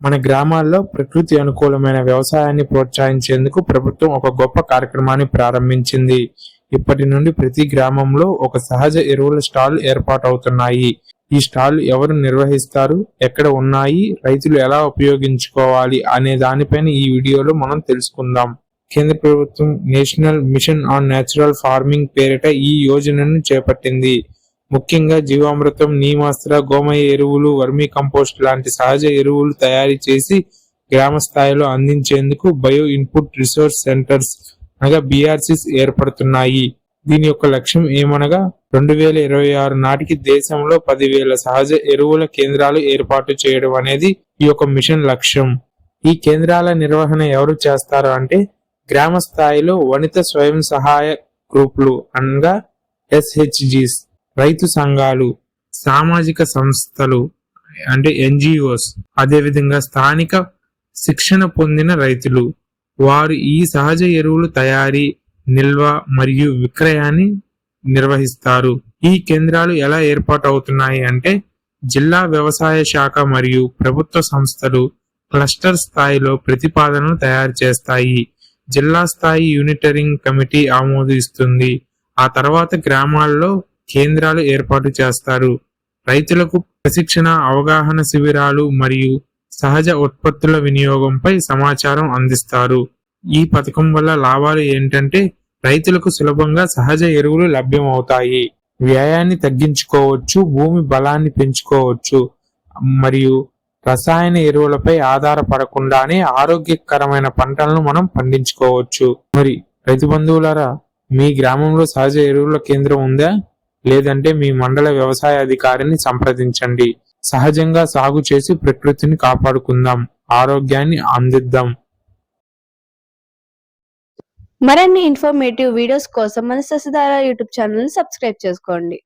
మన గ్రామాల్లో ప్రకృతి అనుకూలమైన వ్యవసాయాన్ని ప్రోత్సహించేందుకు ప్రభుత్వం ఒక గొప్ప కార్యక్రమాన్ని ప్రారంభించింది. ఇప్పటి నుండి ప్రతి గ్రామంలో ఒక సహజ ఎరువుల స్టాల్ ఏర్పాటవుతున్నాయి. ఈ స్టాల్ ఎవరు నిర్వహిస్తారు? ఎక్కడ ఉన్నాయి? రైతులు ఎలా ఉపయోగించుకోవాలి? అనే దానిపైన ఈ వీడియోలో మనం తెలుసుకుందాం. కేంద్ర ప్రభుత్వం national mission on natural farming పేరిట ఈ యోజనను చేపట్టింది. ముఖ్యంగా జీవామృతం నీమాస్త్ర గోమయ ఎరువులు వర్మీ కంపోస్ట్ లాంటి సహజ ఎరువులు తయారు చేసి గ్రామ స్థాయిలో అందించేందుకు బయో ఇన్పుట్ రిసోర్స్ సెంటర్స్ అనగా బిఆర్సిస్ ఏర్పడుతున్నాయి. దీని యొక్క లక్ష్యం ఏమనగా రెండు వేల ఇరవై ఆరు నాటికి దేశంలో పదివేల సహజ ఎరువుల కేంద్రాలు ఏర్పాటు చేయడం అనేది ఈ యొక్క మిషన్ లక్ష్యం. ఈ కేంద్రాల నిర్వహణ ఎవరు చేస్తారు అంటే గ్రామ స్థాయిలో వనిత స్వయం సహాయ గ్రూపులు అనగా ఎస్హెచ్జిస్. రైతు సంఘాలు సామాజిక సంస్థలు అంటే ఎన్జిఓస్ అదేవిధంగా స్థానిక శిక్షణ పొందిన రైతులు వారు ఈ సహజ ఎరువులు తయారీ నిల్వ మరియు విక్రయాన్ని నిర్వహిస్తారు. ఈ కేంద్రాలు ఎలా ఏర్పాటు అవుతున్నాయి అంటే జిల్లా వ్యవసాయ శాఖ మరియు ప్రభుత్వ సంస్థలు క్లస్టర్ స్థాయిలో ప్రతిపాదనలు తయారు చేస్తాయి. జిల్లా స్థాయి యూనిటరింగ్ కమిటీ ఆమోదిస్తుంది. ఆ తర్వాత గ్రామాల్లో కేంద్రాలు ఏర్పాటు చేస్తారు. రైతులకు ప్రశిక్షణ అవగాహన శిబిరాలు మరియు సహజ ఉత్పత్తుల వినియోగంపై సమాచారం అందిస్తారు. ఈ పథకం వల్ల లాభాలు ఏంటంటే రైతులకు సులభంగా సహజ ఎరువులు లభ్యమవుతాయి. వ్యయాన్ని తగ్గించుకోవచ్చు భూమి బలాన్ని పెంచుకోవచ్చు మరియు రసాయన ఎరువులపై ఆధారపడకుండానే ఆరోగ్యకరమైన పంటలను మనం పండించుకోవచ్చు. మరి రైతు బంధువులారా మీ గ్రామంలో సహజ ఎరువుల కేంద్రం ఉందా? లేదంటే మీ మండల వ్యవసాయ అధికారిని సంప్రదించండి. సహజంగా సాగు చేసి ప్రకృతిని కాపాడుకుందాం. ఆరోగ్యాన్ని అందిద్దాం. మరిన్ని ఇన్ఫర్మేటివ్ వీడియోస్ కోసం మన ససిధార యూట్యూబ్ ఛానల్ సబ్స్క్రైబ్ చేసుకోండి.